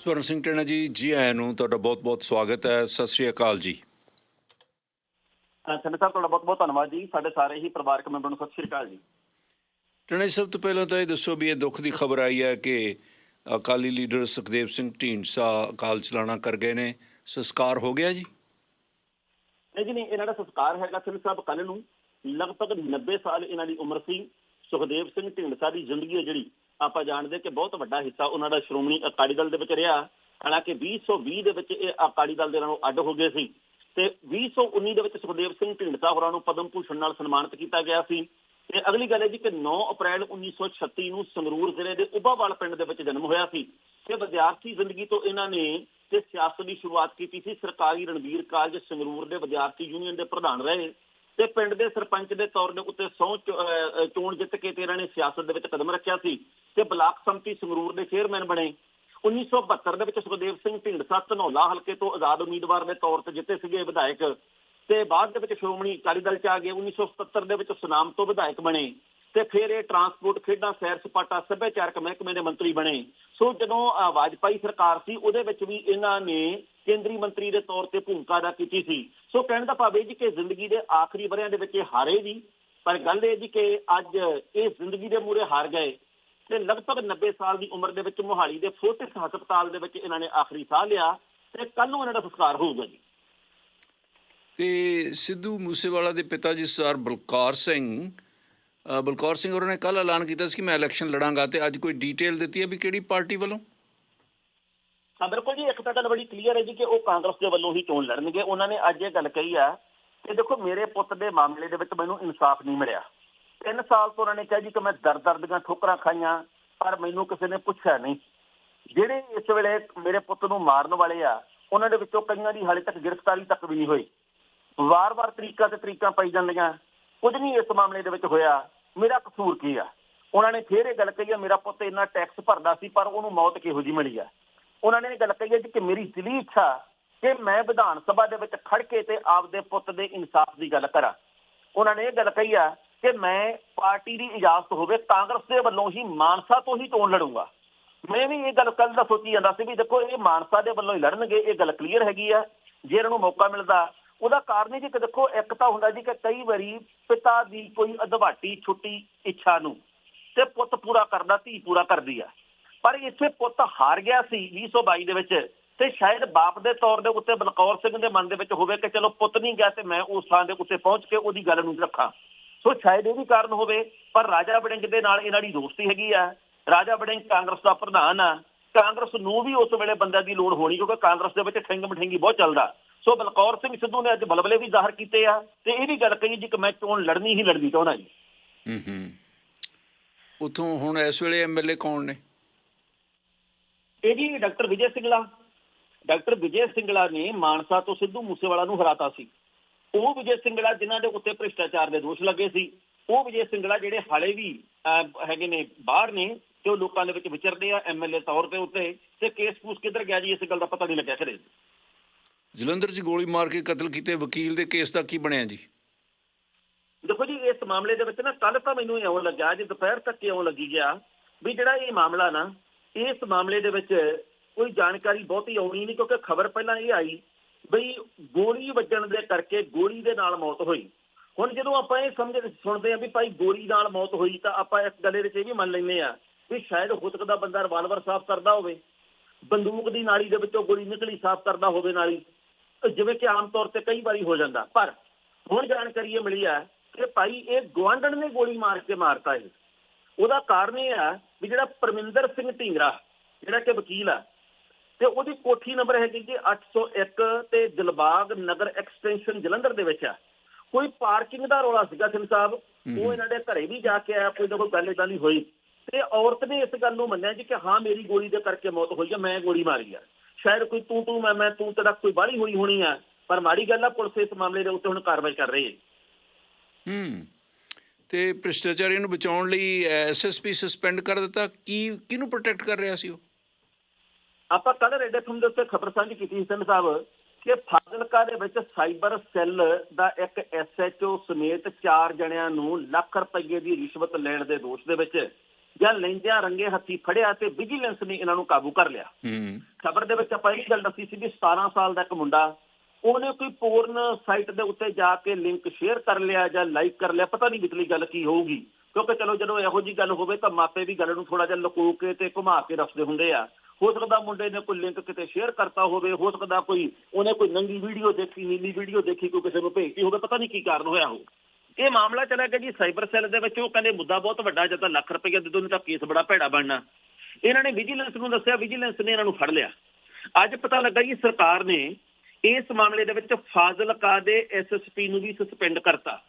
ਸਵਰਨ ਸਿੰਘ ਟੈਣਾ ਜੀ ਜੀ ਆਇਆਂ ਨੂੰ ਤੁਹਾਡਾ ਬਹੁਤ-ਬਹੁਤ ਸਵਾਗਤ ਹੈ। ਸਤਿ ਸ਼੍ਰੀ ਅਕਾਲ ਜੀ। ਸੰਤ ਸਾਹਿਬ ਤੁਹਾਡਾ ਬਹੁਤ ਬਹੁਤ ਧੰਨਵਾਦ ਜੀ। ਸਾਡੇ ਸਾਰੇ ਹੀ ਪਰਿਵਾਰਕ ਮੈਂਬਰਾਂ ਨੂੰ ਸਤਿ ਸ਼੍ਰੀ ਅਕਾਲ ਜੀ। ਟੈਣਾ ਜੀ ਸਭ ਤੋਂ ਪਹਿਲਾਂ ਤਾਂ ਇਹ ਦੱਸੋ ਵੀ ਇਹ ਦੁੱਖ ਦੀ ਖਬਰ ਆਈ ਹੈ ਕਿ ਅਕਾਲੀ ਲੀਡਰ ਸੁਖਦੇਵ ਸਿੰਘ ਢੀਂਡਸਾ ਅਕਾਲ ਚਲਾਣਾ ਕਰ ਗਏ ਨੇ। ਸੰਸਕਾਰ ਹੋ ਗਿਆ ਜੀ? ਨਹੀਂ ਜੀ ਨਹੀਂ ਇਹਨਾਂ ਦਾ ਸੰਸਕਾਰ ਹੈਗਾ ਸੰਤ ਸਾਹਿਬ ਕੱਲ ਨੂੰ। ਲਗਭਗ 90 ਸਾਲ ਇਹਨਾਂ ਦੀ ਉਮਰ ਸੀ। ਸੁਖਦੇਵ ਸਿੰਘ ਢੀਂਡਸਾ ਦੀ ਜ਼ਿੰਦਗੀ ਹੈ ਜਿਹੜੀ। ਆਪਾਂ ਜਾਣਦੇ ਕਿ ਬਹੁਤ ਵੱਡਾ ਹਿੱਸਾ ਉਹਨਾਂ ਦਾ ਸ਼੍ਰੋਮਣੀ ਅਕਾਲੀ ਦਲ ਦੇ ਵਿੱਚ ਰਿਹਾ। ਹਾਲਾਂਕਿ 2020 ਦੇ ਵਿੱਚ ਇਹ ਅਕਾਲੀ ਦਲ ਦੇ ਨਾਲੋਂ ਅੱਡ ਹੋ ਗਏ ਸੀ। ਤੇ 2019 ਦੇ ਵਿੱਚ ਸੁਖਦੇਵ ਸਿੰਘ ਢੀਂਡਸਾ ਹੋਰਾਂ ਨੂੰ ਪਦਮ ਭੂਸ਼ਣ ਨਾਲ ਸਨਮਾਨਿਤ ਕੀਤਾ ਗਿਆ ਸੀ। ਤੇ ਅਗਲੀ ਗੱਲ ਹੈ ਜੀ ਕਿ 9 ਅਪ੍ਰੈਲ 1936 ਨੂੰ ਸੰਗਰੂਰ ਜ਼ਿਲ੍ਹੇ ਦੇ ਉਬਾਵਾਲ ਪਿੰਡ ਦੇ ਵਿੱਚ ਜਨਮ ਹੋਇਆ ਸੀ। ਤੇ ਵਿਦਿਆਰਥੀ ਜ਼ਿੰਦਗੀ ਤੋਂ ਇਹਨਾਂ ਨੇ ਤੇ ਸਿਆਸਤ ਦੀ ਸ਼ੁਰੂਆਤ ਕੀਤੀ ਸੀ। ਸਰਕਾਰੀ ਰਣਵੀਰ ਕਾਲਜ ਸੰਗਰੂਰ ਦੇ ਵਿਦਿਆਰਥੀ ਯੂਨੀਅਨ ਦੇ ਪ੍ਰਧਾਨ ਰਹੇ। ਤੇ ਪਿੰਡ ਦੇ ਸਰਪੰਚ ਦੇ ਤੌਰ ਦੇ ਉੱਤੇ ਸਹੁੰ ਚੋਣ ਜਿੱਤ ਕੇ ਤੇ ਇਹਨਾਂ ਨੇ ਸਿਆਸਤ ਦੇ ਵਿੱਚ ਕਦਮ ਰੱਖਿਆ ਸੀ ਤੇ ਬਲਾਕ ਸੰਮਤੀ ਸੰਗਰੂਰ ਦੇ ਚੇਅਰਮੈਨ ਬਣੇ। 1972 ਦੇ ਵਿੱਚ ਸੁਖਦੇਵ ਸਿੰਘ ਢੀਂਡਸਾ ਧਨੌਲਾ ਹਲਕੇ ਤੋਂ ਆਜ਼ਾਦ ਉਮੀਦਵਾਰ ਦੇ ਤੌਰ ਤੇ ਜਿੱਤੇ ਸੀਗੇ ਵਿਧਾਇਕ ਤੇ ਬਾਅਦ ਦੇ ਵਿੱਚ ਸ਼੍ਰੋਮਣੀ ਅਕਾਲੀ ਦਲ ਚ ਆ ਗਏ। 1977 ਦੇ ਵਿੱਚ ਸੁਨਾਮ ਤੋਂ ਵਿਧਾਇਕ ਬਣੇ। ਤੇ ਫਿਰ ਇਹ ਟਰਾਂਸਪੋਰਟ ਖੇਡਾਂ, ਸੈਰ ਸਪਾਟਾ, ਸੱਭਿਆਚਾਰਕ ਮਹਿਕਮੇ ਦੇ ਮੰਤਰੀ ਬਣੇ। ਸੋ ਜਦੋਂ ਵਾਜਪਾਈ ਸਰਕਾਰ ਸੀ, ਉਹਦੇ ਵਿੱਚ ਵੀ ਇਹਨਾਂ ਨੇ ਕੇਂਦਰੀ ਮੰਤਰੀ ਦੇ ਤੌਰ ਤੇ ਭੂਮਿਕਾ ਅਦਾ ਕੀਤੀ ਸੀ। ਸੋ ਕਹਿਣ ਦਾ ਭਾਵ ਇਹ ਜੀ ਕਿ ਜ਼ਿੰਦਗੀ ਦੇ ਆਖਰੀ ਵਰਿਆਂ ਦੇ ਵਿੱਚ ਇਹ ਹਾਰੇ ਵੀ, ਪਰ ਗੱਲ ਇਹ ਜੀ ਕਿ ਅੱਜ ਇਹ ਜ਼ਿੰਦਗੀ ਦੇ ਮੂਰੇ ਹਾਰ ਗਏ। ਤੇ ਲਗਭਗ 90 ਸਾਲ ਦੀ ਉਮਰ ਦੇ ਵਿੱਚ ਮੋਹਾਲੀ ਦੇ ਫੋਰਟਿਸ ਹਸਪਤਾਲ ਦੇ ਵਿੱਚ ਇਹਨਾਂ ਨੇ ਆਖਰੀ ਸਾਹ ਲਿਆ ਤੇ ਕੱਲ ਨੂੰ ਇਹਨਾਂ ਦਾ ਸੰਸਕਾਰ ਹੋਊਗਾ ਜੀ। ਤੇ ਸਿੱਧੂ ਮੂਸੇਵਾਲਾ ਦੇ ਪਿਤਾ ਜੀ ਸਰ ਬਲਕਾਰ ਸਿੰਘ ਬਲਕੌਰ ਸਿੰਘ ਹੋਰਾਂ ਨੇ ਕੱਲ ਐਲਾਨ ਕੀਤਾ ਸੀ ਕਿ ਮੈਂ ਇਲੈਕਸ਼ਨ ਲੜਾਂਗਾ ਤੇ ਅੱਜ ਕੋਈ ਡੀਟੇਲ ਦਿੱਤੀ ਹੈ ਵੀ ਕਿਹੜੀ ਪਾਰਟੀ ਵੱਲੋਂ? ਹਾਂ, ਬਿਲਕੁਲ ਜੀ, ਇੱਕ ਤਾਂ ਗੱਲ ਬੜੀ ਕਲੀਅਰ ਹੈ ਜੀ ਕਿ ਉਹ ਕਾਂਗਰਸ ਦੇ ਵੱਲੋਂ ਹੀ ਚੋਣ ਲੜਨਗੇ। ਉਹਨਾਂ ਨੇ ਅੱਜ ਇਹ ਗੱਲ ਕਹੀ ਆ ਕਿ ਦੇਖੋ, ਮੇਰੇ ਪੁੱਤ ਦੇ ਮਾਮਲੇ ਦੇ ਵਿੱਚ ਮੈਨੂੰ ਇਨਸਾਫ ਨਹੀਂ ਮਿਲਿਆ। ਤਿੰਨ ਸਾਲ ਤੋਂ ਉਹਨਾਂ ਨੇ ਕਿਹਾ ਜੀ ਕਿ ਮੈਂ ਦਰ ਦਰ ਦੀਆਂ ਠੋਕਰਾਂ ਖਾਈਆਂ, ਪਰ ਮੈਨੂੰ ਕਿਸੇ ਨੇ ਪੁੱਛਿਆ ਨਹੀਂ। ਜਿਹੜੇ ਇਸ ਵੇਲੇ ਮੇਰੇ ਪੁੱਤ ਨੂੰ ਮਾਰਨ ਵਾਲੇ ਆ, ਉਹਨਾਂ ਦੇ ਵਿੱਚੋਂ ਕਈਆਂ ਦੀ ਹਾਲੇ ਤੱਕ ਗ੍ਰਿਫਤਾਰੀ ਤੱਕ ਵੀ ਨਹੀਂ ਹੋਈ। ਵਾਰ-ਵਾਰ ਤਰੀਕਾ ਤੇ ਤਰੀਕਾਂ ਪਾਈ ਜਾਂਦੀਆਂ। ਕੁਝ ਨਹੀਂ ਇਸ ਮਾਮਲੇ ਦੇ ਵਿੱਚ ਹੋਇਆ। ਮੇਰਾ ਕਸੂਰ ਕੀ ਆ? ਉਹਨਾਂ ਨੇ ਫੇਰ ਇਹ ਗੱਲ ਕਹੀ ਆ, ਮੇਰਾ ਪੁੱਤ ਇੰਨਾ ਟੈਕਸ ਭਰਦਾ ਸੀ, ਪਰ ਉਹਨੂੰ ਮੌਤ ਕਿਹੋ ਜੀ ਮਿਲੀ ਆ? ਉਹਨਾਂ ਨੇ ਇਹ ਗੱਲ ਕਹੀ ਹੈ ਜੀ ਕਿ ਮੇਰੀ ਦਿਲੀ ਇੱਛਾ ਕਿ ਮੈਂ ਵਿਧਾਨ ਸਭਾ ਦੇ ਵਿੱਚ ਖੜ ਕੇ ਤੇ ਆਪਦੇ ਪੁੱਤ ਦੇ ਇਨਸਾਫ ਦੀ ਗੱਲ ਕਰਾਂ। ਉਹਨਾਂ ਨੇ ਇਹ ਗੱਲ ਕਹੀ ਆ ਕਿ ਮੈਂ ਪਾਰਟੀ ਦੀ ਇਜਾਜ਼ਤ ਹੋਵੇ, ਕਾਂਗਰਸ ਦੇ ਵੱਲੋਂ ਹੀ ਮਾਨਸਾ ਤੋਂ ਹੀ ਚੋਣ ਲੜੂੰਗਾ। ਮੈਂ ਵੀ ਇਹ ਗੱਲ ਕੱਲ ਦਾ ਸੋਚੀ ਜਾਂਦਾ ਸੀ ਵੀ ਦੇਖੋ, ਇਹ ਮਾਨਸਾ ਦੇ ਵੱਲੋਂ ਹੀ ਲੜਨਗੇ, ਇਹ ਗੱਲ ਕਲੀਅਰ ਹੈਗੀ ਆ। ਜੇ ਇਹਨਾਂ ਨੂੰ ਮੌਕਾ ਮਿਲਦਾ ਉਹਦਾ ਕਾਰਨ ਇਹ ਜੀ ਕਿ ਦੇਖੋ, ਇੱਕ ਤਾਂ ਹੁੰਦਾ ਜੀ ਕਿ ਕਈ ਵਾਰੀ ਪਿਤਾ ਦੀ ਕੋਈ ਅਧਵਾਟੀ ਛੁੱਟੀ ਇੱਛਾ ਨੂੰ ਤੇ ਪੁੱਤ ਪੂਰਾ ਕਰਦਾ, ਧੀ ਪੂਰਾ ਕਰਦੀ ਆ। ਪਰ ਇੱਥੇ ਪੁੱਤ ਹਾਰ ਗਿਆ ਸੀ 2022 ਦੇ ਵਿੱਚ ਤੇ ਸ਼ਾਇਦ ਬਾਪ ਦੇ ਤੌਰ ਦੇ ਉੱਤੇ ਬਲਕੌਰ ਸਿੰਘ ਦੇ ਮਨ ਦੇ ਵਿੱਚ ਹੋਵੇ ਕਿ ਚਲੋ ਪੁੱਤ ਨਹੀਂ ਗਿਆ ਤੇ ਮੈਂ ਉਸ ਥਾਂ ਦੇ ਉੱਤੇ ਪਹੁੰਚ ਕੇ ਉਹਦੀ ਗੱਲ ਨੂੰ ਰੱਖਾਂ। ਸੋ ਸ਼ਾਇਦ ਇਹ ਵੀ ਕਾਰਨ ਹੋਵੇ, ਪਰ ਰਾਜਾ ਵੜਿੰਗ ਦੇ ਨਾਲ ਇਹਨਾਂ ਦੀ ਦੋਸਤੀ ਹੈਗੀ ਆ। ਰਾਜਾ ਵੜਿੰਗ ਕਾਂਗਰਸ ਦਾ ਪ੍ਰਧਾਨ ਆ। ਕਾਂਗਰਸ ਨੂੰ ਵੀ ਉਸ ਵੇਲੇ ਬੰਦਿਆਂ ਦੀ ਲੋੜ ਹੋਣੀ, ਕਿਉਂਕਿ ਕਾਂਗਰਸ ਦੇ ਵਿੱਚ ਠਿੰਗ ਮਠਿੰਗੀ ਬਹੁਤ ਚੱਲਦਾ। ਸੋ ਬਲਕੌਰ ਸਿੰਘ ਸਿੱਧੂ ਨੇ ਅੱਜ ਬਲਬਲੇ ਵੀ ਜ਼ਾਹਰ ਕੀਤੇ ਆ ਤੇ ਇਹ ਵੀ ਗੱਲ ਕਹੀ ਜੀ ਕਿ ਮੈਂ ਚੋਣ ਲੜਨੀ ਹੀ ਲੜਨੀ ਚਾਹੁੰਦਾ ਜੀ। ਹੂੰ ਹੂੰ ਉਥੋਂ ਹੁਣ ਇਸ ਵੇਲੇ ਐਮਐਲਏ ਕੌਣ ਨੇ? ਇਹ ਜੀ ਡਾਕਟਰ ਵਿਜੇ ਸਿੰਗਲਾ। ਡਾਕਟਰ ਵਿਜੇ ਸਿੰਗਲਾ ਨੇ ਮਾਨਸਾ ਤੋਂ ਸਿੱਧੂ ਮੂਸੇਵਾਲਾ ਨੂੰ ਹਰਾਤਾ ਸੀ। ਉਹ ਵਿਜੇ ਸਿੰਗਲਾ ਜਿਨ੍ਹਾਂ ਦੇ ਉੱਤੇ ਭ੍ਰਿਸ਼ਟਾਚਾਰ ਦੇ ਦੋਸ਼ ਲੱਗੇ ਸੀ। ਉਹ ਵਿਜੇ ਸਿੰਗਲਾ ਜਿਹੜੇ ਹਾਲੇ ਵੀ ਹੈਗੇ ਨੇ ਬਾਹਰ ਨੇ ਤੇ ਉਹ ਲੋਕਾਂ ਦੇ ਵਿੱਚ ਵਿਚਰਦੇ ਆ ਐਮਐਲਏ ਤੌਰ ਤੇ ਉੱਤੇ। ਤੇ ਕੇਸ ਪੂਸ ਕਿੱਧਰ ਗਿਆ ਜੀ? ਇਸ ਗੱਲ ਦਾ ਪਤਾ ਨਹੀਂ ਲੱਗਿਆ ਖਰੇ ਜਲੰਧਰ 'ਚ ਗੋਲੀ ਮਾਰ ਕੇ ਕਤਲ ਕੀਤੇ ਵਕੀਲ ਦੇ ਕੇਸ ਦਾ ਕੀ ਬਣਿਆ ਜੀ? ਦੇਖੋ ਜੀ, ਇਸ ਮਾਮਲੇ ਦੇ ਵਿੱਚ ਨਾ ਕੱਲ ਤਾਂ ਮੈਨੂੰ ਇਉਂ ਲੱਗਾ ਜੇ ਦੁਪਹਿਰ ਤੱਕ ਇਉਂ ਲੱਗੀ ਗਿਆ ਵੀ ਜਿਹੜਾ ਇਹ ਮਾਮਲਾ ਨਾ, ਇਸ ਮਾਮਲੇ ਦੇ ਵਿੱਚ ਕੋਈ ਜਾਣਕਾਰੀ ਬਹੁਤੀ ਆਉਣੀ ਨਹੀਂ ਕਿਉਂਕਿ ਖਬਰ ਪਹਿਲਾਂ ਇਹ ਆਈ ਬਈ ਗੋਲੀ ਵੱਜਣ ਦੇ ਕਰਕੇ ਗੋਲੀ ਦੇ ਨਾਲ ਮੌਤ ਹੋਈ। ਹੁਣ ਜਦੋਂ ਆਪਾਂ ਇਹ ਸਮਝ ਸੁਣਦੇ ਆ ਵੀ ਭਾਈ ਗੋਲੀ ਨਾਲ ਮੌਤ ਹੋਈ ਤਾਂ ਆਪਾਂ ਇਸ ਗੱਲ ਵਿੱਚ ਇਹ ਵੀ ਮੰਨ ਲੈਂਦੇ ਆ ਵੀ ਸ਼ਾਇਦ ਹੋ ਸਕਦਾ ਬੰਦਾ ਰਿਵਾਲਵਰ ਸਾਫ਼ ਕਰਦਾ ਹੋਵੇ, ਬੰਦੂਕ ਦੀ ਨਾਲੀ ਦੇ ਵਿੱਚੋਂ ਗੋਲੀ ਨਿਕਲੀ ਸਾਫ਼ ਕਰਦਾ ਹੋਵੇ ਨਾਲੀ। ਜਿਵੇਂ ਕਿ ਆਮ ਤੌਰ ਤੇ ਕਈ ਵਾਰੀ ਹੋ ਜਾਂਦਾ ਪਰ ਹੁਣ ਜਾਣਕਾਰੀ ਇਹ ਮਿਲੀ ਆ ਕਿ ਭਾਈ ਇਹ ਗਵਾਂਡਣ ਨੇ ਗੋਲੀ ਮਾਰ ਕੇ ਮਾਰਤਾ ਇਹ। ਉਹਦਾ ਕਾਰਨ ਇਹ ਆ ਵੀ ਜਿਹੜਾ ਪਰਮਿੰਦਰ ਸਿੰਘ ਢੀਂਗਰਾ ਜਿਹੜਾ ਕਿ ਵਕੀਲ ਆ ਤੇ ਉਹਦੀ ਕੋਠੀ ਨੰਬਰ ਹੈਗੀ ਜੀ 801 ਤੇ ਦਿਲਬਾਗ ਨਗਰ ਐਕਸਟੈਂਸ਼ਨ ਜਲੰਧਰ ਦੇ ਵਿੱਚ ਆ। ਕੋਈ ਪਾਰਕਿੰਗ ਦਾ ਰੋਲਾ ਸੀਗਾ ਸਿੰਘ ਸਾਹਿਬ ਉਹ ਇਹਨਾਂ ਦੇ ਘਰੇ ਵੀ ਜਾ ਕੇ ਆਇਆ ਕੋਈ ਨਾ ਕੋਈ ਗੱਲ ਏਦਾਂ ਦੀ ਹੋਈ। ਤੇ ਔਰਤ ਨੇ ਇਸ ਗੱਲ ਨੂੰ ਮੰਨਿਆ ਜੀ ਕਿ ਹਾਂ ਮੇਰੀ ਗੋਲੀ ਦੇ ਕਰਕੇ ਮੌਤ ਹੋਈ ਆ ਮੈਂ ਗੋਲੀ ਮਾਰੀ ਆ। ਸ਼ਾਇਦ ਕੋਈ ਤੂੰ ਤੂੰ ਮੈਂ ਮੈਂ ਤੂੰ ਤੇਰਾ ਕੋਈ ਬਾਹਲੀ ਹੋਈ ਹੋਣੀ ਆ ਪਰ ਮਾੜੀ ਗੱਲ ਆ ਪੁਲਿਸ ਇਸ ਮਾਮਲੇ ਦੇ ਉੱਤੇ ਹੁਣ ਕਾਰਵਾਈ ਕਰ ਰਹੀ ਹੈ। ਹੂੰ। ਤੇ ਭ੍ਰਿਸ਼ਟਾਚਾਰੀਆਂ ਨੂੰ ਬਚਾਉਣ ਲਈ ਐਸਐਸਪੀ ਸਸਪੈਂਡ ਕਰ ਦਿੱਤਾ ਕੀ ਕਿਹਨੂੰ ਪ੍ਰੋਟੈਕਟ ਕਰ ਰਿਹਾ ਸੀ ਉਹ? ਆਪਾਂ ਕੱਲ ਰੇਡ ਐਫਐਮ ਦੇ ਉੱਤੇ ਖਬਰ ਸਾਂਝੀ ਕੀਤੀ ਸੀ ਸਾਹਿਬ ਕਿ ਫਾਜ਼ਿਲਕਾ ਦੇ ਵਿੱਚ ਸਾਈਬਰ ਸੈੱਲ ਦਾ ਇੱਕ ਐਸਐਚਓ ਸਮੇਤ ਚਾਰ ਜਣਿਆਂ ਨੂੰ ਲੱਖ ਰੁਪਏ ਦੀ ਰਿਸ਼ਵਤ ਲੈਣ ਦੇ ਦੋਸ਼ ਦੇ ਵਿੱਚ ਜਾਂ ਲੈਂਦਿਆਂ ਰੰਗੇ ਹੱਥੀ ਫੜਿਆ ਤੇ ਵਿਜੀਲੈਂਸ ਨੇ ਇਹਨਾਂ ਨੂੰ ਕਾਬੂ ਕਰ ਲਿਆ। ਹੂੰ। ਖਬਰ ਦੇ ਵਿੱਚ ਆਪਾਂ ਇਹ ਗੱਲ ਦੱਸੀ ਸੀ ਵੀ 17 ਸਾਲ ਦਾ ਇੱਕ ਮੁੰਡਾ ਉਹਨੇ ਕੋਈ ਪੋਰਨ ਸਾਈਟ ਦੇ ਉੱਤੇ ਜਾ ਕੇ ਲਿੰਕ ਸ਼ੇਅਰ ਕਰ ਲਿਆ ਜਾਂ ਲਾਈਕ ਕਰ ਲਿਆ ਪਤਾ ਨਹੀਂ ਵਿਚਲੀ ਗੱਲ ਕੀ ਹੋਊਗੀ। ਕਿਉਂਕਿ ਚਲੋ ਜਦੋਂ ਇਹੋ ਜੀ ਗੱਲ ਹੋਵੇ ਤਾਂ ਮਾਪੇ ਵੀ ਗੱਲ ਨੂੰ ਥੋੜਾ ਜਿਹਾ ਲੁਕੋ ਕੇ ਤੇ ਘੁਮਾ ਕੇ ਰੱਖਦੇ ਹੁੰਦੇ ਆ। ਹੋ ਸਕਦਾ ਮੁੰਡੇ ਨੇ ਕੋਈ ਲਿੰਕ ਕਿਤੇ ਸ਼ੇਅਰ ਕਰਤਾ ਹੋਵੇ ਹੋ ਸਕਦਾ ਕੋਈ ਉਹਨੇ ਕੋਈ ਨੰਗੀ ਵੀਡੀਓ ਦੇਖੀ ਨੀਲੀ ਵੀਡੀਓ ਦੇਖੀ ਕੋਈ ਕਿਸੇ ਨੂੰ ਭੇਜਤੀ ਹੋਵੇ ਪਤਾ ਨਹੀਂ ਕੀ ਕਾਰਨ ਹੋਇਆ ਹੋ ਇਹ ਮਾਮਲਾ ਚਲਾ ਗਿਆ ਜੀ ਸਾਈਬਰ ਸੈੱਲ ਦੇ ਵਿੱਚ, ਉਹ ਕਹਿੰਦੇ ਮੁੱਦਾ ਬਹੁਤ ਵੱਡਾ, ਜਦੋਂ ਲੱਖ ਰੁਪਏ ਦੇ ਦੋ ਤਾਂ ਕੇਸ ਬੜਾ ਭੈੜਾ ਬਣਨਾ। ਇਹਨਾਂ ਨੇ ਵਿਜੀਲੈਂਸ ਨੂੰ ਦੱਸਿਆ ਵਿਜੀਲੈਂਸ ਨੇ ਇਹਨਾਂ ਨੂੰ ਫੜ ਲਿਆ। ਅੱਜ ਪਤਾ ਲੱਗਾ ਜੀ ਸਰਕਾਰ ਨੇ ਇਸ ਮਾਮਲੇ ਦੇ ਵਿੱਚ ਫਾਜ਼ਿਲਕਾ ਦੇ ਐਸਐਸਪੀ ਨੂੰ ਵੀ ਸਸਪੈਂਡ ਕਰਤਾ।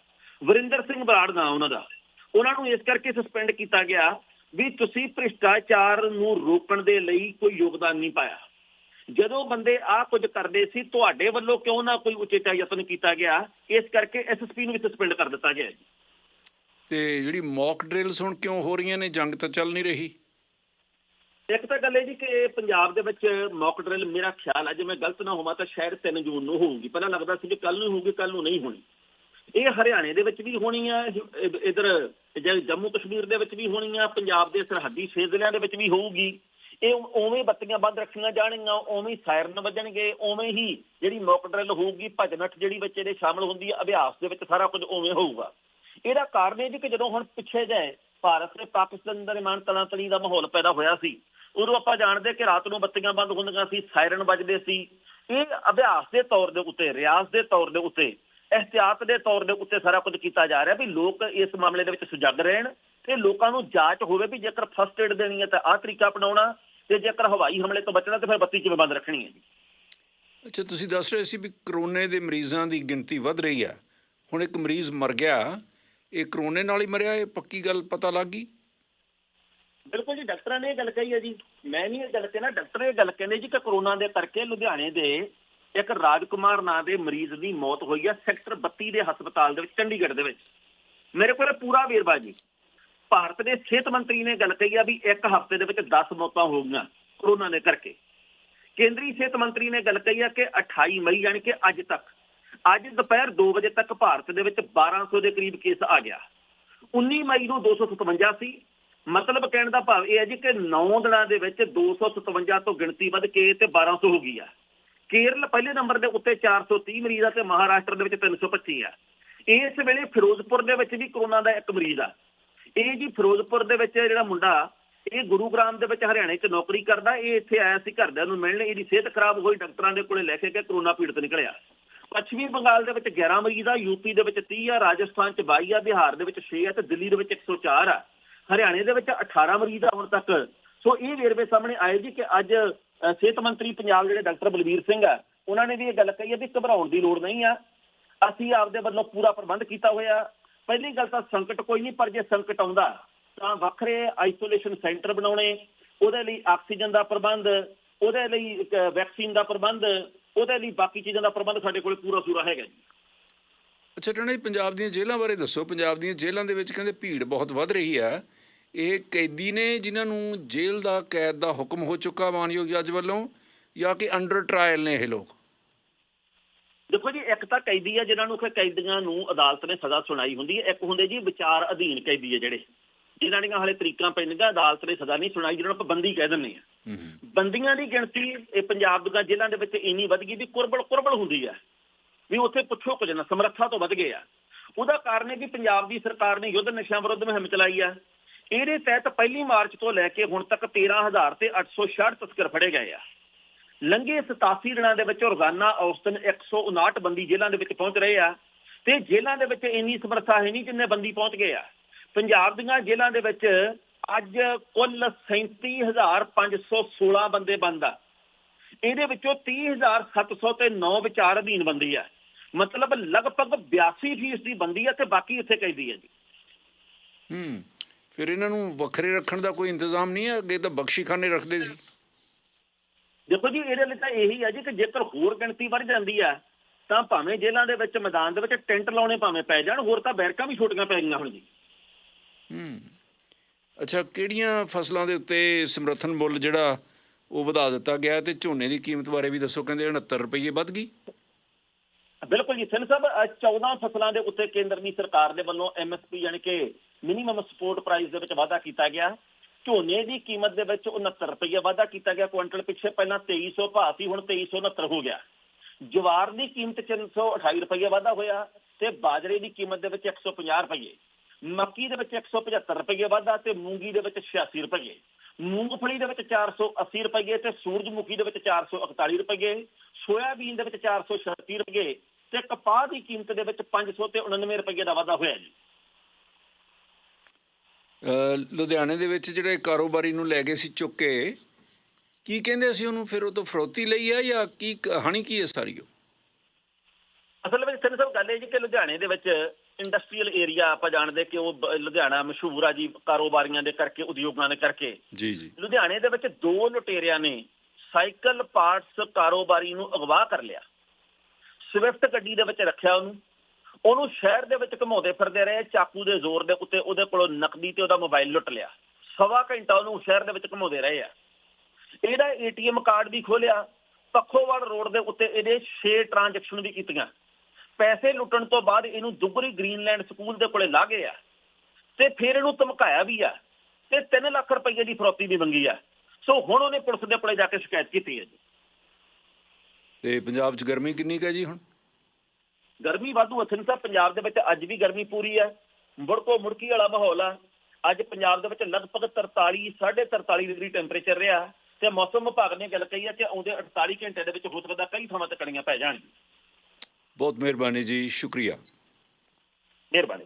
ਵਰਿੰਦਰ ਸਿੰਘ ਬਰਾੜ ਨਾਮ ਉਹਨਾਂ ਦਾ। ਉਹਨਾਂ ਨੂੰ ਇਸ ਕਰਕੇ ਸਸਪੈਂਡ ਕੀਤਾ ਗਿਆ ਵੀ ਤੁਸੀਂ ਭ੍ਰਿਸ਼ਟਾਚਾਰ ਨੂੰ ਰੋਕਣ ਦੇ ਲਈ ਕੋਈ ਯੋਗਦਾਨ ਨਹੀਂ ਪਾਇਆ। ਜਦੋਂ ਬੰਦੇ ਆਹ ਕੁਝ ਕਰਦੇ ਸੀ ਤੁਹਾਡੇ ਵੱਲੋਂ ਕਿਉਂ ਨਾ ਕੋਈ ਉਚੇਚਾ ਯਤਨ ਕੀਤਾ ਗਿਆ? ਇਸ ਕਰਕੇ ਐਸਐਸਪੀ ਨੂੰ ਵੀ ਸਸਪੈਂਡ ਕਰ ਦਿੱਤਾ ਗਿਆ ਜੀ। ਤੇ ਜਿਹੜੀ ਮੌਕ ਡਰਿਲਸ ਹੁਣ ਕਿਉਂ ਹੋ ਰਹੀਆਂ ਨੇ? ਜੰਗ ਤਾਂ ਚੱਲ ਨਹੀਂ ਰਹੀ। ਇੱਕ ਤਾਂ ਗੱਲ ਇਹ ਜੀ ਕਿ ਪੰਜਾਬ ਦੇ ਵਿੱਚ ਮੌਕ ਡਰਿਲ ਮੇਰਾ ਖਿਆਲ ਹੈ ਜੇ ਮੈਂ ਗਲਤ ਨਾ ਹੋਵਾਂ ਤਾਂ ਸ਼ਾਇਦ 3 ਜੂਨ ਨੂੰ ਹੋਊਗੀ। ਪਹਿਲਾਂ ਲੱਗਦਾ ਸੀ ਕਿ ਕੱਲ ਨੂੰ ਹੋਊਗੀ ਕੱਲ ਨੂੰ ਨਹੀਂ ਹੋਣੀ। ਇਹ ਹਰਿਆਣੇ ਦੇ ਵਿੱਚ ਵੀ ਹੋਣੀ ਆ ਇਧਰ ਜੰਮੂ ਕਸ਼ਮੀਰ ਦੇ ਵਿੱਚ ਵੀ ਹੋਣੀ ਆ ਪੰਜਾਬ ਦੇ ਸਰਹੱਦੀ ਫੇਜ਼ਲਿਆਂ ਦੇ ਵਿੱਚ ਵੀ ਹੋਊਗੀ। ਇਹ ਉਵੇਂ ਬੱਤੀਆਂ ਬੰਦ ਰੱਖੀਆਂ ਜਾਣਗੀਆਂ, ਉਵੇਂ ਸਾਇਰਨ ਵੱਜਣਗੇ, ਉਵੇਂ ਹੀ ਜਿਹੜੀ ਮੌਕ ਡਰਿਲ ਹੋਊਗੀ ਭੱਜ ਨੱਠ ਜਿਹੜੀ ਬੱਚੇ ਦੇ ਸ਼ਾਮਲ ਹੁੰਦੀ ਹੈ ਅਭਿਆਸ ਦੇ ਵਿੱਚ ਸਾਰਾ ਕੁਝ ਉਵੇਂ ਹੋਊਗਾ। ਇਹਦਾ ਕਾਰਨ ਇਹ ਜੀ ਕਿ ਜਦੋਂ ਹੁਣ ਪਿੱਛੇ ਜਾਏ, ਭਾਰਤ ਤੇ ਪਾਕਿਸਤਾਨ ਦਰਮਿਆਨ ਤਲਾਤਲੀ ਦਾ ਮਾਹੌਲ ਪੈਦਾ ਹੋਇਆ ਸੀ, ਉਦੋਂ ਆਪਾਂ ਜਾਣਦੇ ਕਿ ਰਾਤ ਨੂੰ ਬੱਤੀਆਂ ਬੰਦ ਹੁੰਦੀਆਂ ਸੀ, ਸਾਇਰਨ ਵੱਜਦੇ ਸੀ। ਇਹ ਅਭਿਆਸ ਦੇ ਤੌਰ ਦੇ ਉੱਤੇ, ਰਿਆਜ਼ ਦੇ ਤੌਰ ਦੇ ਉੱਤੇ, ਇhtiyat ਦੇ ਤੌਰ ਦੇ ਉੱਤੇ ਸਾਰਾ ਕੁਝ ਕੀਤਾ ਜਾ ਰਿਹਾ ਵੀ ਲੋਕ ਇਸ ਮਾਮਲੇ ਦੇ ਵਿੱਚ ਸੁਜੱਗ ਰਹਿਣ ਤੇ ਲੋਕਾਂ ਨੂੰ ਜਾਂਚ ਹੋਵੇ ਵੀ ਜੇਕਰ ਫਸਟ ਏਡ ਦੇਣੀ ਹੈ ਤਾਂ ਆਹ ਤਰੀਕਾ ਅਪਣਾਉਣਾ ਤੇ ਜੇਕਰ ਹਵਾਈ ਹਮਲੇ ਤੋਂ ਬਚਣਾ ਤੇ ਫਿਰ ਬੱਤੀ ਕਿਵੇਂ ਬੰਦ ਰੱਖਣੀ ਹੈ ਜੀ? ਅੱਛਾ ਤੁਸੀਂ ਦੱਸ ਰਹੇ ਸੀ ਵੀ ਕਰੋਨੇ ਦੇ ਮਰੀਜ਼ਾਂ ਦੀ ਗਿਣਤੀ ਵੱਧ ਰਹੀ ਹੈ ਹੁਣ ਇੱਕ ਮਰੀਜ਼ ਮਰ ਗਿਆ ਇਹ ਕਰੋਨੇ ਨਾਲ ਹੀ ਮਰਿਆ ਇਹ ਪੱਕੀ ਗੱਲ ਪਤਾ ਲੱਗ ਗਈ? ਬਿਲਕੁਲ ਜੀ ਡਾਕਟਰਾਂ ਨੇ ਇਹ ਗੱਲ ਕਹੀ ਹੈ ਜੀ। ਮੈਂ ਨਹੀਂ ਇਹ ਗੱਲ ਕਹਿਣਾ ਡਾਕਟਰ ਇਹ ਗੱਲ ਕਹਿੰਦੇ ਜੀ ਕਿ ਕਰੋਨਾ ਦੇ ਕਰਕੇ ਲੁਧਿਆਣੇ ਦੇ ਇੱਕ ਰਾਜਕੁਮਾਰ ਨਾਂ ਦੇ ਮਰੀਜ਼ ਦੀ ਮੌਤ ਹੋਈ ਹੈ ਸੈਕਟਰ 32 ਦੇ ਹਸਪਤਾਲ ਦੇ ਵਿੱਚ ਚੰਡੀਗੜ੍ਹ ਦੇ ਵਿੱਚ। ਮੇਰੇ ਕੋਲ ਪੂਰਾ ਵੇਰਵਾ ਜੀ। ਭਾਰਤ ਦੇ ਸਿਹਤ ਮੰਤਰੀ ਨੇ ਗੱਲ ਕਹੀ ਆ ਵੀ ਇੱਕ ਹਫ਼ਤੇ ਦੇ ਵਿੱਚ 10 ਮੌਤਾਂ ਹੋ ਗਈਆਂ ਕਰੋਨਾ ਦੇ ਕਰਕੇ। ਕੇਂਦਰੀ ਸਿਹਤ ਮੰਤਰੀ ਨੇ ਗੱਲ ਕਹੀ ਆ ਕਿ 28 ਮਈ ਯਾਨੀ ਕਿ ਅੱਜ ਤੱਕ, ਅੱਜ ਦੁਪਹਿਰ 2 ਵਜੇ ਤੱਕ ਭਾਰਤ ਦੇ ਵਿੱਚ 1200 ਦੇ ਕਰੀਬ ਕੇਸ ਆ ਗਿਆ। 19 ਮਈ ਨੂੰ 257 ਸੀ ਮਤਲਬ ਕਹਿਣ ਦਾ ਭਾਵ ਇਹ ਹੈ ਜੀ ਕਿ 9 ਦਿਨਾਂ ਦੇ ਵਿੱਚ 257 ਤੋਂ ਗਿਣਤੀ ਵੱਧ ਕੇ ਤੇ 1200 ਹੋ ਗਈ ਆ। ਕੇਰਲ ਪਹਿਲੇ ਨੰਬਰ ਦੇ ਉੱਤੇ 430 ਮਰੀਜ਼ ਆ ਤੇ ਮਹਾਰਾਸ਼ਟਰ ਦੇ ਵਿੱਚ 325 ਆ। ਇਸ ਵੇਲੇ ਫਿਰੋਜ਼ਪੁਰ ਦੇ ਵਿੱਚ ਵੀ ਕਰੋਨਾ ਦਾ ਇੱਕ ਮਰੀਜ਼ ਆ। ਇਹ ਜੀ ਫਿਰੋਜ਼ਪੁਰ ਦੇ ਵਿੱਚ ਜਿਹੜਾ ਮੁੰਡਾ, ਇਹ ਗੁਰੂਗ੍ਰਾਮ ਦੇ ਵਿੱਚ ਹਰਿਆਣੇ 'ਚ ਨੌਕਰੀ ਕਰਦਾ, ਇਹ ਇੱਥੇ ਆਇਆ ਸੀ ਘਰਦਿਆਂ ਨੂੰ ਮਿਲਣ, ਇਹਦੀ ਸਿਹਤ ਖਰਾਬ ਹੋਈ, ਡਾਕਟਰਾਂ ਦੇ ਕੋਲੇ ਲੈ ਕੇ ਗਿਆ ਕਰੋਨਾ ਪੀੜਤ ਨਿਕਲਿਆ। ਪੱਛਮੀ ਬੰਗਾਲ ਦੇ ਵਿੱਚ 11 ਮਰੀਜ਼ ਆ ਯੂਪੀ ਦੇ ਵਿੱਚ 30 ਆ, ਰਾਜਸਥਾਨ 'ਚ 22 ਆ, ਬਿਹਾਰ ਦੇ ਵਿੱਚ 6 ਆ ਤੇ ਦਿੱਲੀ ਦੇ ਵਿੱਚ 104 ਆ। ਹਰਿਆਣੇ ਦੇ ਵਿੱਚ 18 ਮਰੀਜ਼ ਆ ਹੁਣ ਤੱਕ। ਸੋ ਇਹ ਵੇਰਵੇ ਸਾਹਮਣੇ ਆਏ ਜੀ ਕਿ ਅੱਜ ਸਿਹਤ ਮੰਤਰੀ ਪੰਜਾਬ ਜਿਹੜੇ ਡਾਕਟਰ ਬਲਬੀਰ ਸਿੰਘ ਆ, ਉਹਨਾਂ ਨੇ ਵੀ ਇਹ ਗੱਲ ਕਹੀ ਹੈ ਵੀ ਘਬਰਾਉਣ ਦੀ ਲੋੜ ਨਹੀਂ ਆ। ਅਸੀਂ ਆਪਦੇ ਵੱਲੋਂ ਪੂਰਾ ਪ੍ਰਬੰਧ ਕੀਤਾ ਹੋਇਆ। ਪਹਿਲੀ ਗੱਲ ਤਾਂ ਸੰਕਟ ਕੋਈ ਨਹੀਂ ਪਰ ਜੇ ਸੰਕਟ ਆਉਂਦਾ ਤਾਂ ਵੱਖਰੇ ਆਈਸੋਲੇਸ਼ਨ ਸੈਂਟਰ ਬਣਾਉਣੇ ਉਹਦੇ ਲਈ ਆਕਸੀਜਨ ਦਾ ਪ੍ਰਬੰਧ ਉਹਦੇ ਲਈ ਵੈਕਸੀਨ ਦਾ ਪ੍ਰਬੰਧ ਉਹਦੇ ਲਈ ਬਾਕੀ ਚੀਜ਼ਾਂ ਦਾ ਪ੍ਰਬੰਧ ਸਾਡੇ ਕੋਲ ਪੂਰਾ ਸੂਰਾ ਹੈਗਾ ਜੀ। ਅੱਛਾ ਟਣਾ ਜੀ ਪੰਜਾਬ ਦੀਆਂ ਜੇਲ੍ਹਾਂ ਬਾਰੇ ਦੱਸੋ। ਪੰਜਾਬ ਦੀਆਂ ਜੇਲ੍ਹਾਂ ਦੇ ਵਿੱਚ ਕਹਿੰਦੇ ਭੀੜ ਬਹੁਤ ਵੱਧ ਰਹੀ ਹੈ। ਇਹ ਕੈਦੀ ਨੇ ਜਿਨ੍ਹਾਂ ਨੂੰ ਜੇਲ੍ਹ ਦਾ ਕੈਦ ਦਾ ਹੁਕਮ ਹੋ ਚੁੱਕਾ ਮਾਨਯੋਗ ਜੱਜ ਵੱਲੋਂ ਜਾਂ ਕਿ ਅੰਡਰ ਟਰਾਇਲ ਨੇ ਇਹ ਲੋਕ? ਦੇਖੋ ਜੀ ਇੱਕ ਤਾਂ ਕੈਦੀ ਆ ਜਿਨ੍ਹਾਂ ਨੂੰ ਕਿ ਕੈਦੀਆਂ ਨੂੰ ਅਦਾਲਤ ਨੇ ਸਜ਼ਾ ਸੁਣਾਈ ਹੁੰਦੀ ਹੈ। ਇੱਕ ਹੁੰਦੇ ਜੀ ਵਿਚਾਰ ਅਧੀਨ ਕੈਦੀ ਆ ਜਿਹੜੇ। ਜਿਨ੍ਹਾਂ ਦੀਆਂ ਹਾਲੇ ਤਰੀਕਾਂ ਪੈਂਦੀਆਂ ਅਦਾਲਤ ਨੇ ਸਜ਼ਾ ਨਹੀਂ ਸੁਣਾਈ ਜਿਹਨਾਂ ਨੂੰ ਆਪਾਂ ਬੰਦੀ ਕਹਿ ਦਿੰਦੇ ਆ। ਹੂੰ ਬੰਦੀਆਂ ਦੀ ਗਿਣਤੀ ਇਹ ਪੰਜਾਬ ਦੀਆਂ ਜੇਲ੍ਹਾਂ ਦੇ ਵਿੱਚ ਇੰਨੀ ਵੱਧ ਗਈ ਵੀ ਕੁਰਬਲ ਕੁਰਬਲ ਹੁੰਦੀ ਆ। ਵੀ ਉੱਥੇ ਪੁੱਛੋ ਕੁਝ ਨਾ ਸਮਰੱਥਾ ਤੋਂ ਵੱਧ ਗਏ ਆ। ਉਹਦਾ ਕਾਰਨ ਇਹ ਵੀ ਪੰਜਾਬ ਦੀ ਸਰਕਾਰ ਨੇ ਯੁੱਧ ਨਸ਼ਿਆਂ ਵਿਰੁੱਧ ਮੁਹਿੰਮ ਚਲਾਈ ਆ। ਇਹਦੇ ਤਹਿਤ ਪਹਿਲੀ ਮਾਰਚ ਤੋਂ ਲੈ ਕੇ ਹੁਣ ਤੱਕ 13000 ਤੇ 866 ਤਸਕਰ ਫੜੇ ਗਏ ਆ। ਲੰਘੇ 87 ਦਿਨਾਂ ਦੇ ਵਿੱਚ ਰੋਜ਼ਾਨਾ ਔਸਤਨ 159 ਬੰਦੀ ਜੇਲ੍ਹਾਂ ਦੇ ਵਿੱਚ ਪਹੁੰਚ ਰਹੇ ਆ ਤੇ ਜੇਲ੍ਹਾਂ ਦੇ ਵਿੱਚ ਇੰਨੀ ਸਮਰੱਥਾ ਹੈ ਨਹੀਂ ਜਿੰਨੇ ਬੰਦੀ ਪਹੁੰਚ ਗਏ ਆ। ਪੰਜਾਬ ਦੀਆਂ ਜੇਲ੍ਹਾਂ ਦੇ ਵਿੱਚ ਅੱਜ ਕੁੱਲ 37516 ਬੰਦੇ ਬੰਦ ਆ। ਇਹਦੇ ਵਿੱਚੋਂ 30700 ਤੇ 9 ਵਿਚਾਰ ਅਧੀਨ ਬੰਦੀ ਆ। ਮਤਲਬ ਲਗਭਗ 82% ਦੀ ਬੰਦੀ ਆ ਤੇ ਬਾਕੀ ਇੱਥੇ ਕੈਦੀ ਆ ਜੀ। ਹੂੰ, ਫਿਰ ਇਹਨਾਂ ਨੂੰ ਵੱਖਰੇ ਰੱਖਣ ਦਾ ਕੋਈ ਇੰਤਜ਼ਾਮ ਨਹੀਂ ਹੈ ਅੱਗੇ ਤਾਂ ਬਖਸ਼ੀਖਾਨੇ ਰੱਖਦੇ ਸੀ। ਦੇਖੋ ਜੀ ਇਹਦੇ ਲਈ ਤਾਂ ਇਹੀ ਹੈ ਜੀ ਕਿ ਜੇਕਰ ਹੋਰ ਗਿਣਤੀ ਵੱਧ ਜਾਂਦੀ ਆ ਤਾਂ ਭਾਵੇਂ ਜੇਲ੍ਹਾਂ ਦੇ ਵਿੱਚ ਮੈਦਾਨ ਦੇ ਵਿੱਚ ਟੈਂਟ ਲਾਉਣੇ ਭਾਵੇਂ ਪੈ ਜਾਣ ਹੋਰ ਤਾਂ ਬੈਰਕਾਂ ਵੀ ਛੋਟੀਆਂ ਪੈ ਗਈਆਂ ਹੁਣ ਜੀ। ਹੂੰ। ਅੱਛਾ ਕਿਹੜੀਆਂ ਫਸਲਾਂ ਦੇ ਉੱਤੇ ਸਮਰਥਨ ਮੁੱਲ ਜਿਹੜਾ ਉਹ ਵਧਾ ਦਿੱਤਾ ਗਿਆ ਤੇ ਝੋਨੇ ਦੀ ਕੀਮਤ ਬਾਰੇ ਵੀ ਦੱਸੋ ਕਹਿੰਦੇ 69 ਰੁਪਏ ਵੱਧ ਗਈ। ਬਿਲਕੁਲ ਜੀ ਸਿੰਘ ਸਾਹਿਬ ਅ, 14 ਫਸਲਾਂ ਦੇ ਉੱਤੇ ਕੇਂਦਰ ਦੀ ਸਰਕਾਰ ਦੇ ਵੱਲੋਂ ਐਮਐਸਪੀ ਯਾਨੀ ਕਿ ਮਿਨੀਮਮ ਸਪੋਰਟ ਪ੍ਰਾਈਸ ਦੇ ਵਿੱਚ ਵਾਅਦਾ ਕੀਤਾ ਗਿਆ। ਝੋਨੇ ਦੀ ਕੀਮਤ ਦੇ ਵਿੱਚ 69 ਰੁਪਏ ਵਾਧਾ ਕੀਤਾ ਗਿਆ। ਕੁਇੰਟਲ ਪਿੱਛੇ ਪਹਿਲਾਂ 2300 ਭਾਅ ਸੀ, ਹੁਣ 2369 ਹੋ ਗਿਆ। ਜਵਾਰ ਦੀ ਕੀਮਤ 'ਚ 328 ਰੁਪਏ ਵਾਧਾ ਹੋਇਆ ਤੇ ਬਾਜਰੇ ਦੀ ਕੀਮਤ ਦੇ ਵਿੱਚ 150 ਰੁਪਏ ਮੱਕੀ ਦੇ ਵਿੱਚ 175 ਰੁਪਏ ਵਾਧਾ ਤੇ ਮੂੰਗੀ ਦੇ ਵਿੱਚ 86 ਰੁਪਏ ਮੂੰਗਫਲੀ ਦੇ ਵਿੱਚ 480 ਰੁਪਏ ਤੇ ਸੂਰਜਮੁਖੀ ਦੇ ਵਿੱਚ 441 ਰੁਪਏ ਸੋਇਆਬੀਨ ਦੇ ਵਿੱਚ 436 ਰੁਪਏ ਤੇ ਕਪਾਹ ਦੀ ਕੀਮਤ ਦੇ ਵਿੱਚ 500 ਤੇ 99 ਰੁਪਏ ਦਾ ਵਾਧਾ ਹੋਇਆ ਜੀ। ਲੁਧਿਆਣੇ ਦੇ ਵਿੱਚ ਜਿਹੜੇ ਕਾਰੋਬਾਰੀ ਨੂੰ ਲੈ ਗਏ ਸੀ ਚੁੱਕ ਕੇ ਕੀ ਕਹਿੰਦੇ ਸੀ ਉਹਨੂੰ? ਫਿਰ ਉਹ ਤੋਂ ਫਰੋਤੀ ਲਈ ਆ ਜਾਂ ਕੀ ਕਹਾਣੀ ਕੀ ਹੈ ਸਾਰੀ ਉਹ? ਅਸਲ ਵਿੱਚ ਸਾਹਿਬ ਗੱਲ ਇਹ ਜੀ ਕਿ ਲੁਧਿਆਣੇ ਦੇ ਵਿੱਚ ਇੰਡਸਟਰੀਅਲ ਏਰੀਆ ਆਪਾਂ ਜਾਣਦੇ ਕਿ ਉਹ ਲੁਧਿਆਣਾ ਮਸ਼ਹੂਰ ਆ ਜੀ ਕਾਰੋਬਾਰੀਆਂ ਦੇ ਕਰਕੇ ਉਦਯੋਗਾਂ ਦੇ ਕਰਕੇ। ਜੀ ਜੀ। ਲੁਧਿਆਣੇ ਦੇ ਵਿੱਚ ਦੋ ਲੁਟੇਰਿਆਂ ਨੇ ਸਾਈਕਲ ਪਾਰਟਸ ਕਾਰੋਬਾਰੀ ਨੂੰ ਅਗਵਾ ਕਰ ਲਿਆ। ਸਵਿਫਟ ਗੱਡੀ ਦੇ ਵਿੱਚ ਰੱਖਿਆ ਉਹਨੂੰ। ਉਹਨੂੰ ਸ਼ਹਿਰ ਦੇ ਵਿੱਚ ਘੁਮਾਉਂਦੇ ਫਿਰਦੇ ਰਹੇ, ਚਾਕੂ ਦੇ ਜ਼ੋਰ ਦੇ ਉੱਤੇ ਉਹਦੇ ਕੋਲੋਂ ਨਕਦੀ ਤੇ ਉਹਦਾ ਮੋਬਾਈਲ ਲੁੱਟ ਲਿਆ। ਸਵਾ ਘੰਟਾ ਉਹਨੂੰ ਸ਼ਹਿਰ ਦੇ ਵਿੱਚ ਘੁਮਾਉਂਦੇ ਰਹੇ ਆ। ਇਹਦਾ ਏਟੀਐਮ ਕਾਰਡ ਵੀ ਖੋਲਿਆ, ਪੱਖੋਵਾਲ ਰੋਡ ਦੇ ਉੱਤੇ ਇਹਦੇ 6 ਟ੍ਰਾਂਜੈਕਸ਼ਨ ਵੀ ਕੀਤੀਆਂ। ਪੈਸੇ ਲੁੱਟਣ ਤੋਂ ਬਾਅਦ ਇਹਨੂੰ ਦੁੱਗਰੀ ਗ੍ਰੀਨਲੈਂਡ ਸਕੂਲ ਦੇ ਕੋਲੇ ਲਾ ਗਏ ਆ। ਤੇ ਫਿਰ ਇਹਨੂੰ ਧਮਕਾਇਆ ਵੀ ਆ ਤੇ 3 ਲੱਖ ਰੁਪਏ ਦੀ ਫਰੋਤੀ ਵੀ ਮੰਗੀ ਆ। ਸੋ ਹੁਣ ਉਹਨੇ ਪੁਲਿਸ ਦੇ ਕੋਲੇ ਜਾ ਕੇ ਸ਼ਿਕਾਇਤ ਕੀਤੀ ਹੈ ਜੀ। ਤੇ ਪੰਜਾਬ 'ਚ ਗਰਮੀ ਕਿੰਨੀ ਕੁ ਹੈ ਜੀ ਹੁਣ? ਗਰਮੀ ਵਾਧੂ ਅਥਨ ਸਾਹਿਬ ਪੰਜਾਬ ਦੇ ਵਿੱਚ ਅੱਜ ਵੀ ਗਰਮੀ ਪੂਰੀ ਹੈ ਮੁੜਕੋ ਮੁੜਕੀ ਵਾਲਾ ਮਾਹੌਲ ਆ। ਅੱਜ ਪੰਜਾਬ ਦੇ ਵਿੱਚ ਲਗਭਗ 43 43 ਡਿਗਰੀ ਟੈਂਪਰੇਚਰ ਰਿਹਾ ਤੇ ਮੌਸਮ ਵਿਭਾਗ ਨੇ ਗੱਲ ਕਹੀ ਹੈ ਕਿ ਆਉਂਦੇ 48 ਘੰਟੇ ਦੇ ਵਿੱਚ ਹੋ ਸਕਦਾ ਕਈ ਥਾਵਾਂ ਤੇ ਕਣੀਆਂ ਪੈ ਜਾਣਗੀਆਂ ਬਹੁਤ ਮਿਹਰਬਾਨੀ ਜੀ ਸ਼ੁਕਰੀਆ। ਮਿਹਰਬਾਨੀ।